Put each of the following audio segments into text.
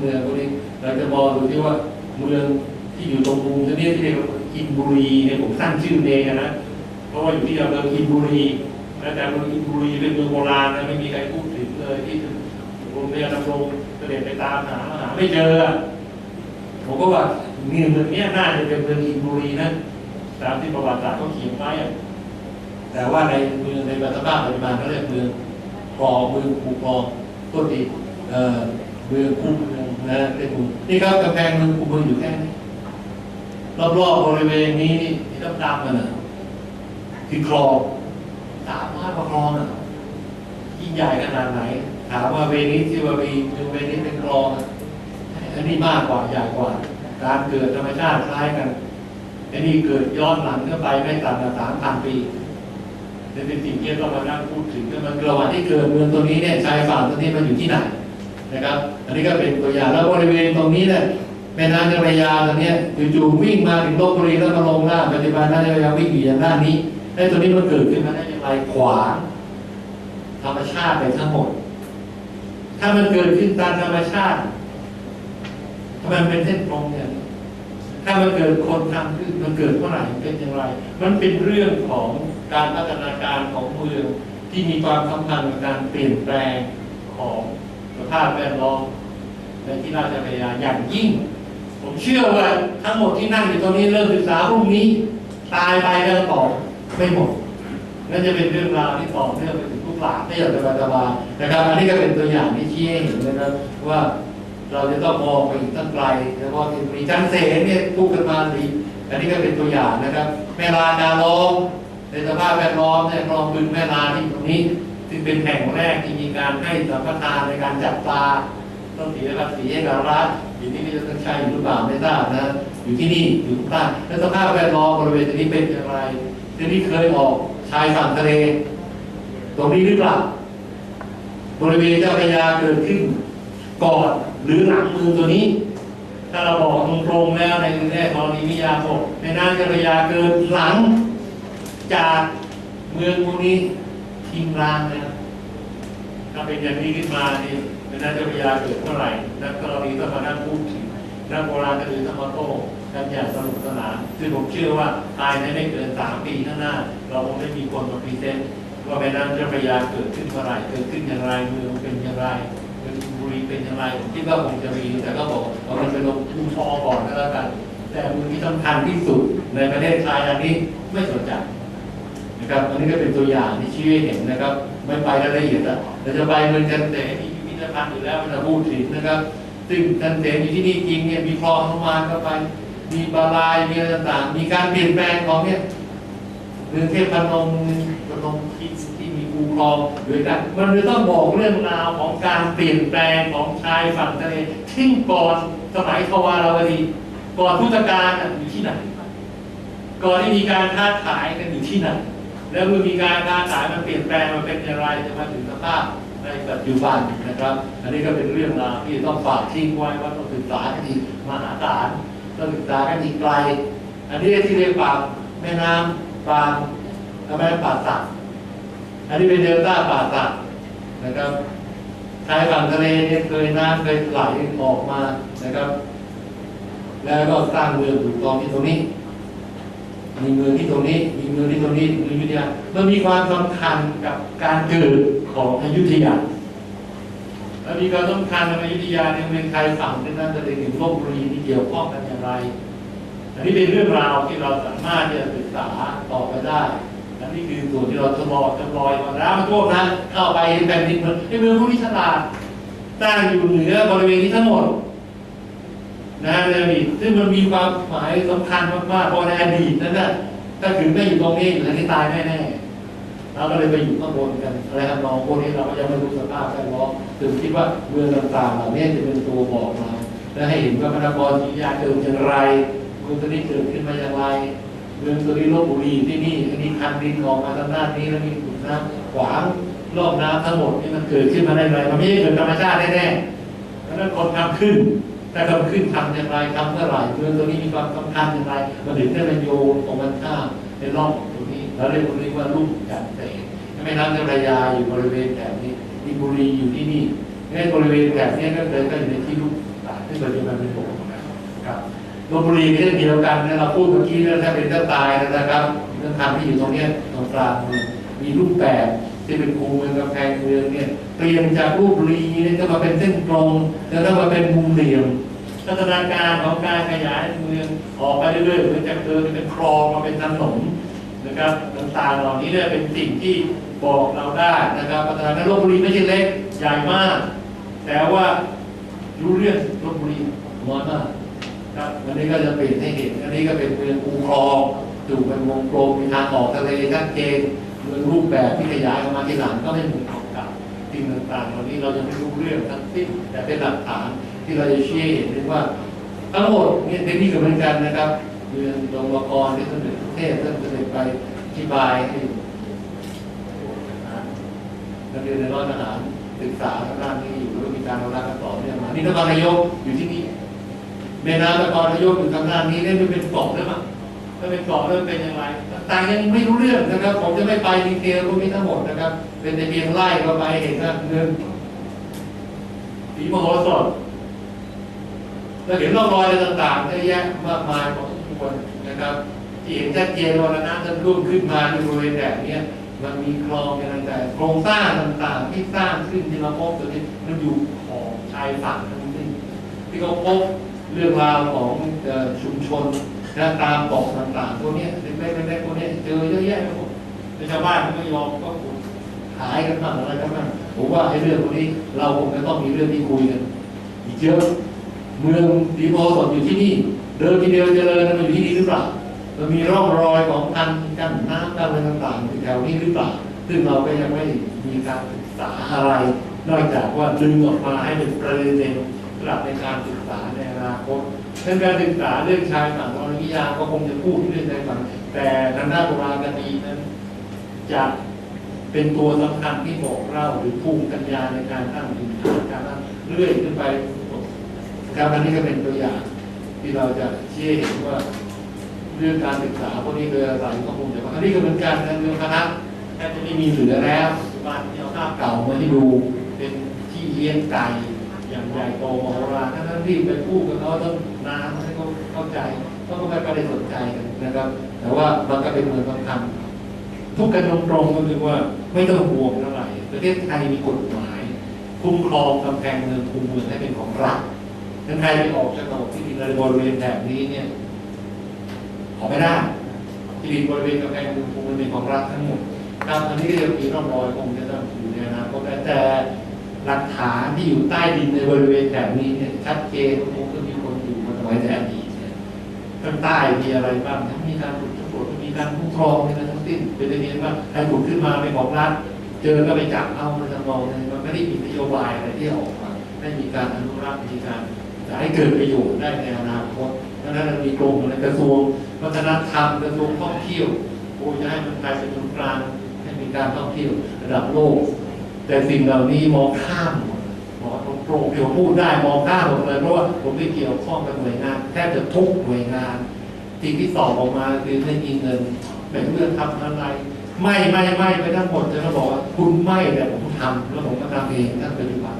เมืองพวกนี้เราจะมองดูที่ว่าเมืองที่อยู่ตรงมุมที่นี้ที่เรียกว่าอินบุรีเนี่ยผมตั้งชื่อเองนะเพราะว่าอยู่ที่อำเภออินบุรีนะแต่เมืองอินบุรีเป็นเมืองโบราณนะไม่มีใครพูดถึงเลยที่โรงเรียนดำรงเสด็จไปตามหาหาไม่เจอผมก็ว่าเมืองเมืองเนี้ยน่าจะเป็นเมืองอินบุรีนะตามที่ประวัติศาสตร์เขาเขียนไว้แต่ว่าในเมืองในสภาพปัจจุบันเขาเรียกเมืองคลอเมืองคูคลองต้นดีเอ่อเมืองคูเมือง นะเรียกคูนี่ครับกำแพงเมืองคูเมืองอยู่แค่นี้รอบๆบริเวณนี้ที่ดำๆกันนะคือคลองสามารถประคลองอะยิ่งใหญ่ขนาดไหน ถามว่าเวนิสที่ว่ามีเวนิสเป็นคลองอะอันนี้มากกว่าใหญ่กว่า การเกิดธรรมชาติคล้ายกันอันนี้เกิดย้อนหลังเข้าไปไม่ต่ำกว่าสามพันปีนี่เป็นสิ่งที่เรามานั่งพูดถึงว่ามันระหว่างที่เกิดเมืองตรงนี้เนี่ยชายฝั่งตรงนี้มันอยู่ที่ไหน นะครับ อันนี้ก็เป็นตัวอย่างแล้วบริเวณตรงนี้เนี่ยแม่น้ำเจ้าพระยาตรงนี้จู่ๆวิ่งมาถึงลบบุรีแล้วมาลงหน้าปัจจุบันน้ำเจ้าพระยาวิ่งอยู่อย่างด้านนี้ไอ้ตัวนี้มันเกิดขึ้นมาได้อย่างไรขวางธรรมชาติไปทั้งหมด ถ้ามันเกิดขึ้นตามธรรมชาติทำไมมันเป็นเส้นตรงเนี่ยถ้ามันเกิดคนทำขึ้นมันเกิดเมื่อไหร่เป็นอย่างไร มันเป็นเรื่องของการพัฒนาการของเมืองที่มีความสัมพันธ์กับการเปลี่ยนแปลงของ สภาพแวดล้อมในที่ราชพยาอย่างยิ่ง ผมเชื่อว่าทั้งหมดที่นั่งอยู่ตรงนี้เริ่มศึกษาพรุ่งนี้ ตายไปแล้วต่อไม่หมดนั่นจะเป็นเรื่องราวที่ต่อเนื่องไปถึงลูกหลานที่อยากจะสบายๆนะครับอันนี้ก็เป็นตัวอย่างที่ชี้ให้เห็นนะครับว่าเราจะต้องมองไปอีกตั้งไกลแล้วก็ที่มีจันเสนเนี่ยพูดกันมาดีอันนี้ก็เป็นตัวอย่างนะครับ แม่ลานาลองในสภาพแวดล้อมเนี่ยคลองบึงแม่ลาที่ตรงนี้ ซึ่งเป็นแห่งแรกที่มีการให้สัมปทานในการจับปลาต้องเสียภาษีให้กับรัฐอยู่ที่นี่จะต้องใช้อยู่หรือเปล่าไม่ทราบนะอยู่ที่นี่อยู่ข้างใต้แล้วสภาพแวดล้อมบริเวณตรงนี้เป็นอย่างไรที่นี่เคยออกชายฝั่งทะเล ตรงนี้หรือเปล่าบริเวณเจ้าพระยาเกิดขึ้นก่อนหรือหลังเมืองตัวนี้ ถ้าเราบอกตรงๆแล้วในแง่ธรณีวิทยาบอกในน้ำเจ้าพระยาเกิดหลังจากเมืองพวกนี้ทิ้งร้างนะครับถ้าเป็นอย่างนี้ขึ้นมานี่ในน้ำเจ้าพระยาเกิดเมื่อไหร่นักธรณีต้องมานั่งพูดถึงนักโบราณคดีต้องมาโต้กันอย่างสนุกสนานซึ่งผมเชื่อว่าภายในไม่เกินสามปีข้างหน้า เราคงได้มีคนมาพรีเซนต์ว่าแม่น้ำเจ้าพระยาเกิดขึ้นเมื่อไหร่เกิดขึ้นอย่างไรเมืองเป็นอย่างไรเมืองบุรีเป็นอย่างไรผมคิดว่าคงจะมีแต่ก็บอกว่ามันเป็นลงภูทอก่อนก็แล้วกัน แต่มือที่สำคัญที่สุดในประเทศไทยอันนี้ไม่สนใจ นะครับอันนี้ก็เป็นตัวอย่างที่ชี้ให้เห็นนะครับไม่ไปรายละเอียดอะเราจะไปเมืองจันเสนมีพิพิธภัณฑ์อยู่แล้วมันจะพูดถึงนะครับ ซึ่งจันเสนอยู่ที่นี่จริงเนี่ยมีคลองลงมาเข้าไป มีบาลายมีอะไรต่างๆ มีการเปลี่ยนแปลงของเนี่ยเมืองเทพนมพนมที่ที่มีคูคลองด้วยกันมันจะต้องบอกเรื่องราวของการเปลี่ยนแปลงของชายฝั่งทะเลทิ้งก่อนสมัยทวารวดีก่อนพุทธกาลอยู่ที่ไหนก่อนที่มีการค้าขายกันอยู่ที่ไหน แล้วเมื่อมีการค้าขายมันเปลี่ยนแปลงมันเป็นอย่างไรจะมาถึงสภาพในปัจจุบันนะครับ อันนี้ก็เป็นเรื่องราวที่ต้องฝากทิ้งไว้ว่าต้องศึกษากันอีกมหาศาลต้องศึกษากันอีกไกล อันนี้ที่เรียกปากแม่น้ำปางแม่น้ำป่าสักอันนี้เป็นเดลต้าป่าสักนะครับชายฝั่งทะเลเนี่ยเคยน้ำเคยไหลออกมานะครับ แล้วก็สร้างเมืองถูกตองที่ตรงนี้ มีเมือที่ตรงนี้ มีเมือที่ตรงนี้มืองอยุธยามันมีความสำคัญกับการเกิดของอยุธยาแล้วมีความสำคัญกับอยุธยาในเมืองไทยฝั่งที่นั่นจะได้ถึงลบบุรีที่เกี่ยวข้องกันอย่างไร อันนี้เป็นเรื่องราวที่เราสามารถที่จะศึกษาต่อไปได้อันนี้คือส่วนที่เราทดลองทดลอยมาแล้วมันพวกนั้นเข้าไปเห็นแผ่นดินในเมืองพวกนี้ฉลาดตั้งอยู่เหนือบริเวณนี้ทั้งหมด นะในอดีตซึ่งมันมีความหมายสำคัญมากๆเพราะในอดีตนั้นนะถ้าถึงไม่อยู่ตรงนี้อยู่ทางนี้ตายแน่ๆเราก็เลยไปอยู่ข้างบนกันอะไรทำนองพวกนี้เราก็ยังไม่รู้สภาพแวดล้อมถึงคิดว่าเมืองต่างๆเหล่านี้จะเป็นตัวบอกเราและให้เห็นว่าพระนครศรีอยุธยาเกิดอย่างไรเมืองตัวนี้เกิดขึ้นมาอย่างไรเมืองตัวนี้ลบบุรีที่นี่อันนี้คันดินออกมาทางด้านนี้แล้วมีขุนน้ำขวางรอบน้ำทั้งหมดนี่มันเกิดขึ้นมาได้ไงมันไม่เกิดธรรมชาติแน่ๆเพราะนั้นคนทำขึ้น แต่ทำขึ้นทำอย่างไรทำเมื่อไหร่เมื่องตัวนี้มีความสำคัญอย่างไรมันถึงได้เป็นโยนของมันข้ามในร่องตรงนี้เราเรียกตรงนี้ว่าลุ่มจันเตแม่น้ำเจ้าพระยาอยู่บริเวณแถบนี้มีบุรีอยู่ที่นี่งั้นบริเวณแถบนี้ก็เลยก็อยู่ในที่ลุ่มต่างลบบุรีเช่นเดียวกันนะเราพูดเมื่อกี้เรื่องถ้าเป็นถ้าตายนะครับเรื่องคำที่อยู่ตรงนี้ตรงกลางมีรูปแบบ ที่เป็นคูเมืองกำแพงเมืองเนี่ยเปลี่ยนจากรูปรีเนี่ยก็มาเป็นเส้นตรงแล้วก็มาเป็นมุมเหลี่ยมพัฒนาการของการขยายเมืองออกไปเรื่อยๆเหมือนจากเดิมเป็นคลองมาเป็นถนนนะครับต่างๆเหล่านี้เนี่ยเป็นสิ่งที่บอกเราได้นะครับพัฒนาการลบบุรีไม่ใช่เล็กใหญ่มาก แต่ว่ารู้เรื่องลบบุรีน้อยมากครับวันนี้ก็จะเปลี่ยนให้เห็นอันนี้ก็เป็นเมืองคูคลอง ถูกเป็นวงกลมมีทางออกทะเลชัดเจนเมืองรูปแบบที่ขยายออกมาทีหลังก็ไม่เหมือนของเก่าสิ่งต่างๆเหล่านี้เรายังไม่รู้เรื่องทั้งสิ้นแต่เป็นหลักฐานที่เราจะชี้ให้เห็นได้ว่าทั้งหมดเนี่ยเทคนิคก็เหมือนกันนะครับเมืองดงวกรที่ท่านเด็จเทศท่านเสด็จไปอธิบายให้นักเรียนในร้อยทหารศึกษาทางด้านนี้อยู่แล้วมีการรักษ์กันต่อเนื่องมานี่นครนายกอยู่ที่นี่แม่น้ำนครนายกอยู่ทางด้านนี้เนี่ยมันเป็นเกาะหรือเปล่าถ้าเป็นเกาะแล้วเป็นยังไงต่างยังไม่รู้เรื่องนะครับ ผมจะไม่ไปดีเทลพวกนี้ทั้งหมดนะครับ เป็นแต่เพียงไล่เข้าไปเห็นว่าเงินสีมโหสถแล้วเห็นร่องรอยอะไรต่างๆเยอะแยะมากมายของทุกคนนะครับที่เห็นชัดเจนว่าน้ำท่านรุ่มขึ้นมาในบริเวณแบบเนี้ยมันมีคลองอะไรต่างๆโครงสร้างต่างๆ ที่สร้างขึ้นที่เราพบตัวนี้มันอยู่ของชายฝั่งทั้งสิ้นที่เขาพบเรื่องราวของเอ่อชุมชน นะตามเกาะต่างๆพวกนี้เล็กๆเล็กๆพวกนี้เจอเยอะแยะไปหมดชาวบ้านเขาไม่ยอมก็ขุดหายกันบ้างอะไรกันบ้างผมว่าไอ้เรื่องพวกนี้เราคงจะต้องมีเรื่องที่คุยกันอีกเยอะเมืองดีโพสดอยู่ที่นี่ เดินทีเดียวเจริญมันอยู่ที่นี่หรือเปล่ามันมีร่องรอยของการกั้นน้ำกั้นอะไรต่างๆแถวนี้หรือเปล่าซึ่งเราก็ยังไม่มีการศึกษาอะไร นอกจากว่าดึงออกมาให้เป็นประเด็นสำหรับในการศึกษาในอนาคตเรื่องการศึกษาเรื่องชายฝั่งธรณี ยาก็คงจะพูดเรื่องชายฝั่งแต่ทางด้านโบราณคดีนั้นจะเป็นตัวสำคัญที่บอกเล่าหรือภูมิปัญญาในการตั้งถิ่นฐานการตั้งเรื่อยขึ้นไปการอันนี้ก็เป็นตัวอย่างที่เราจะชี้ให้เห็นว่าเรื่องการศึกษาพวกนี้โดยอาศัยข้อมูลแต่ว่าอันนี้ก็เหมือนกันนะเรื่องคณะแทบจะไม่มีเหลือแล้วบ้านที่เอาภาพเก่ามาให้ดูเป็นที่เลี้ยงไก่อย่างใหญ่โตมโหฬารทั้งนั้นที่ไปพูดกับเขาต้องนานให้เขาเข้าใจ ก็ไม่ไปได้สนใจกันนะครับ แต่ว่ามันก็เป็นเมืองสำคัญทุกกันตรงๆก็คือว่าไม่ต้องห่วงเท่าไหร่ประเทศไทยมีกฎหมาย คุ้มครองกำแพงเมืองคุมเมืองให้เป็นของรัฐถ้าใครไปออกจากระบบที่ดินในบริเวณแบบนี้เนี่ยขอไม่ได้ที่ดินบริเวณกำแพงเมืองคงเป็นของรัฐทั้งหมดครับอันนี้ก็จะมีร่องรอยคงจะต้องอยู่ในอนาคตแต่หลักฐานที่อยู่ใต้ดินในบริเวณแบบนี้เนี่ยชัดเจนคงจะมีคนอยู่มาสมัยแต่อดีตเนี่ย ข้างใต้มีอะไรบ้างทั้งมีการขุดสำรวจมีการคุ้มครองในทั้งสิ้นเป็นเรื่องว่าใครขุดขึ้นมาเป็นของรัฐเจอก็ไปจับเอามาทำมองเลยมันไม่ได้มีนโยบายอะไรที่ออกมาไม่มีการอนุรักษ์มีการจะให้เกิดประโยชน์ได้ในอนาคตดังนั้นมันมีกรมอะไรกระทรวงวัฒนธรรมกระทรวงท่องเที่ยวโอ้จะให้มันกลายเป็นศูนย์กลางให้มีการท่องเที่ยวระดับโลก แต่สิ่งเหล่านี้มองข้าม หมดหมอตรงๆที่ผมพูดได้มองข้ามหมเลยเพราะว่าผมไม่เกี่ยวข้องกับหน่วยงานแทบจะทุกหน่วยงานสิ่งที่สอบออกมาคือไม่มีเงินไม่รู้จะทำอะไร ไม่ไม่ไม่ไปทั้งหมดจะมาบอกว่าคุณไม่แต่ผมทำแล้วผมก็ทำเองท่านปฏิบัติ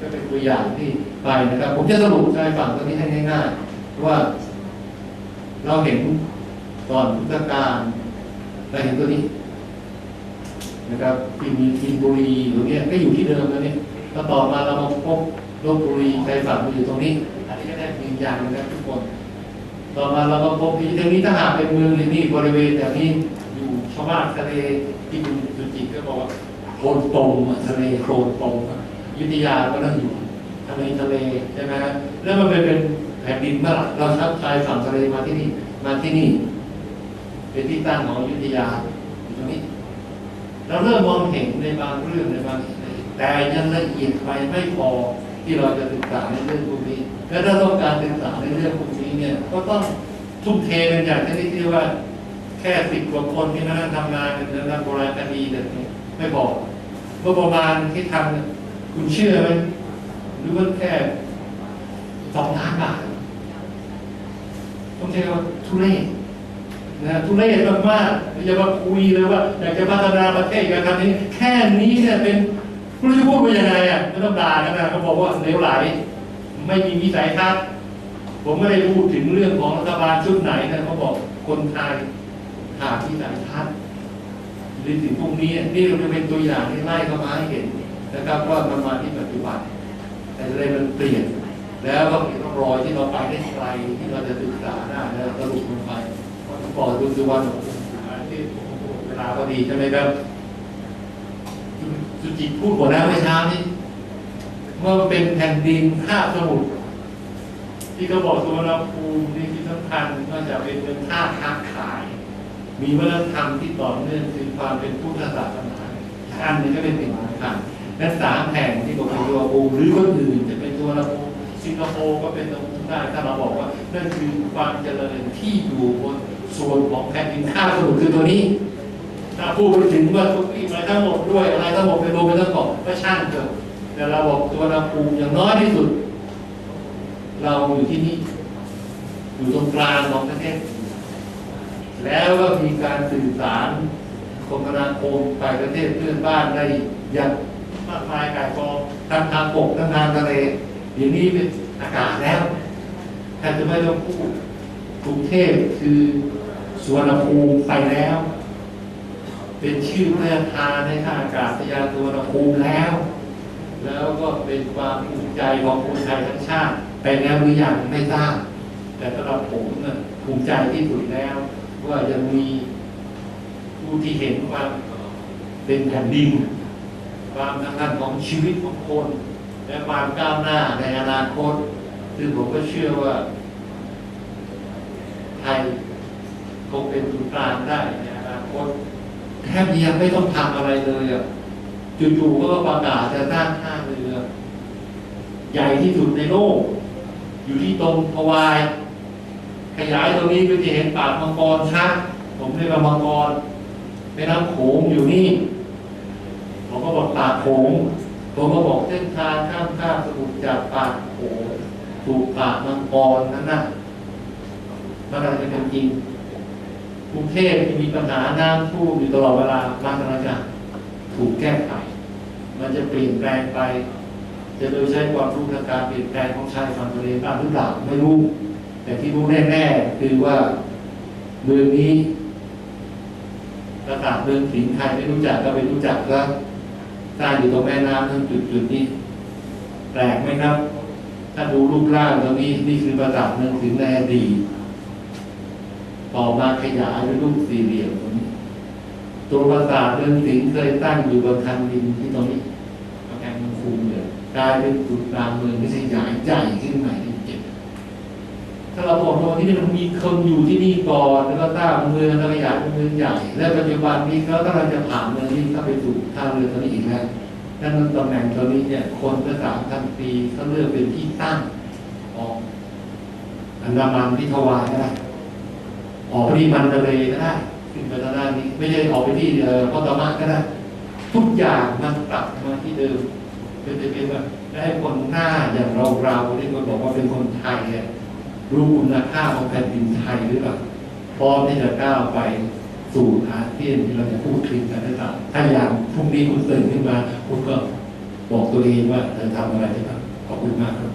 ก็เป็นตัวอย่างที่ไปนะครับ ผมจะสรุปใจฝั่งตรงนี้ให้ง่ายๆว่า เราเห็นก่อนพุทธกาลเราเห็นตัวนี้ นะครับที่มีกินบุรีหรือเนี่ยก็อยู่ที่เดิมแล้วเนี่ย แล้วต่อมาเรามาพบลบบุรีใจฝั่งมาอยู่ตรงนี้ อันนี้ก็ได้ยืนยันนะครับทุกคน ต่อมาเราก็พบที่ตรงนี้ถ้าหากเป็นเมืองหรือนี่บริเวณแถวนี้อยู่ชาวบ้านทะเลที่คุณสุจิตก็บอกว่าโคลนตรงทะเลโคลนตรงยุธยาก็ต้องอยู่ทะเลทะเลใช่ไหมฮะแล้วมันเป็นเป็นแผ่นดินเมื่อไหร่เราชับชายฝั่งทะเลมาที่นี่มาที่นี่ เป็นที่ตั้งของยุธยาตรงนี้ เราเริ่มมองเห็นในบางเรื่องในบาง แต่ยังละเอียดไปไม่พอที่เราจะศึกษาในเรื่องพวกนี้และถ้าต้องการศึกษาในเรื่องพวกนี้เนี่ย ก็ต้องทุ่มเทเป็นอย่างที่ที่ว่า แค่สิบกว่าคนที่มานั่งทำงานในเรื่องโบราณคดีแบบนี้ไม่บอกเมื่อประมาณที่ทำคุณเชื่อไหมหรือว่าแค่สองล้านบาทต้องใช้คำว่าทุเรศนะทุเรศมากๆอย่ามาคุยเลยว่าอยากจะพัฒนาประเทศกันทำนี้ แค่นี้เนี่ยเป็น ไม่รู้จะพูดว่ายังไงอะไม่ต้องด่ากันนะเขาบอกว่าเลวไหลไม่มีวิสัยทัศน์ผมไม่ได้พูดถึงเรื่องของรัฐบาลชุดไหนนะเขาบอกคนไทยขาดที่สายทัศน์หรือถึงพวกนี้นี่เราจะเป็นตัวอย่างที่ไล่เข้ามาให้เห็นนะครับว่ามันมาที่ปัจจุบันแต่อะไรมันเปลี่ยน แล้วก็มีร่องรอยที่เราไปได้ไกลที่เราจะศึกษาได้แล้วสรุปลงไปก่อนดูสุวรรณที่เวลาพอดีใช่ไหมครับ สุจิตพูดหัวหน้าเมื่อเช้านี้เมื่อมันเป็นแผ่นดินคาบสมุทรที่เขาบอกสุวรรณภูมินี่ที่สำคัญก็จะเป็นเมืองท่าค้าขาย มีวัฒนธรรมที่ต่อเนื่องคือความเป็นพุทธศาสนาอันนึงก็เป็นสิ่งสำคัญและสามแห่งที่บอกเป็นตัวภูมิหรือคนอื่นจะเป็นตัวละภูมิสิงคโปร์ก็เป็นตัวภูมิได้ถ้าเราบอกว่านั่นคือความเจริญที่อยู่บนส่วนของแผ่นดินข้าวสมุทรคือตัวนี้ ถ้าพูดไปถึงว่าทุกที่อะไรทั้งหมดด้วยอะไรทั้งหมดเป็นรวมเป็นทั้งหมดก็ช่างเถอะแต่เราบอกตัวละภูมิอย่างน้อยที่สุด เราอยู่ที่นี่ อยู่ตรงกลางของประเทศ แล้วก็มีการสื่อสารคมนาคมไปประเทศเพื่อนบ้านได้อย่างมากมายกายกองทั้งทางบกทั้งทางทะเลอย่างนี้เป็นอากาศแล้วแทบจะไม่ต้องพูดกรุงเทพคือสวนภูมิไปแล้ว เป็นชื่อพระราชทานในท่าอากาศยานสวนภูมิแล้ว แล้วก็เป็นความภูมิใจของคนไทยทั้งชาติ ไปแล้วหรือยังไม่ทราบ แต่สำหรับผมเนี่ยภูมิใจที่สุดแล้ว ว่ายังมีผู้ที่เห็นความเป็นแผ่นดินความสำคัญของชีวิตของคน และความก้าวหน้าในอนาคต ซึ่งผมก็เชื่อว่าไทยคงเป็นศูนย์กลางได้ในอนาคต แทบยังไม่ต้องทำอะไรเลยอะจู่ๆก็ประกาศจะสร้างท่าเรือ ใหญ่ที่สุดในโลก อยู่ที่ตรงพวาย ขยายตรงนี้ก็จะเห็นปากมังกรชัดผมเรียกว่ามังกรแม่น้ำโขงอยู่นี่ผมก็บอกปากโขงผมก็บอกเส้นทางข้ามข้ามสมุทรจากปากโขงสู่ปากมังกรนั่นน่ะมันอะไรจะเป็นจริง กรุงเทพมีปัญหาน้ำท่วมอยู่ตลอดเวลามันกำลังจะถูกแก้ไข มันจะเปลี่ยนแปลงไป จะโดยใช้ความรู้ทางการเปลี่ยนแปลงของชายฝั่งทะเลบ้างหรือเปล่าไม่รู้ แต่ที่รู้แน่ๆคือว่าเมืองนี้ประกาศเมืองสิงห์ใครไม่รู้จักก็ไปรู้จักก็สร้างอยู่ตรงแม่น้ำทั้งจุดๆนี้แปลกไหมครับ ถ้าดูรูปร่างตรงนี้นี่คือประกาศเมืองสิงห์ในอดีต ต่อมาขยายเป็นรูปสี่เหลี่ยมตรงนี้ ตัวปราสาทเมืองสิงห์เคยตั้งอยู่บนคันดินที่ตรงนี้กำแพงเมืองคูมเลยกลายเป็นจุดกลางเมืองไม่ใช่ใหญ่ใหญ่ขึ้นใหม่ที่เจ็ดถ้าเราบอกว่าที่นี่มันมีคนอยู่ที่นี่ก่อนแล้วก็ตั้งเมืองแล้วก็อยากเป็นเมืองใหญ่ และปัจจุบันนี้เขากำลังจะผ่านเมืองนี้เข้าไปสู่ท่าเรือตัวนี้อีกแล้วนั่นตำแหน่งตัวนี้เนี่ยคนภาษามพันปีเขาเลือกเป็นที่ตั้งของอันดามันที่ทวายก็ได้ ออกไปที่มันทะเลก็ได้ขึ้นไปทางด้านนี้ ไม่ใช่ออกไปที่เอ่อพอตมาก็ได้ ทุกอย่างมันกลับมาที่เดิมเป็จะเป็นแบบได้คนหน้าอย่างเราเราที่คนบอกว่าเป็นคนไทยเนี่ยรู้คุณค่าของแผ่นดินไทยหรือเปล่าพร้อมที่จะก้าวไปสู่อาเซียนที่เราจะพูดถึงกันได้ต่างถ้าอย่างพรุ่งนี้คุณตื่นขึ้นมา คุณก็บอกตัวเองว่าจะทำอะไรได้บ้างขอบคุณมากครับ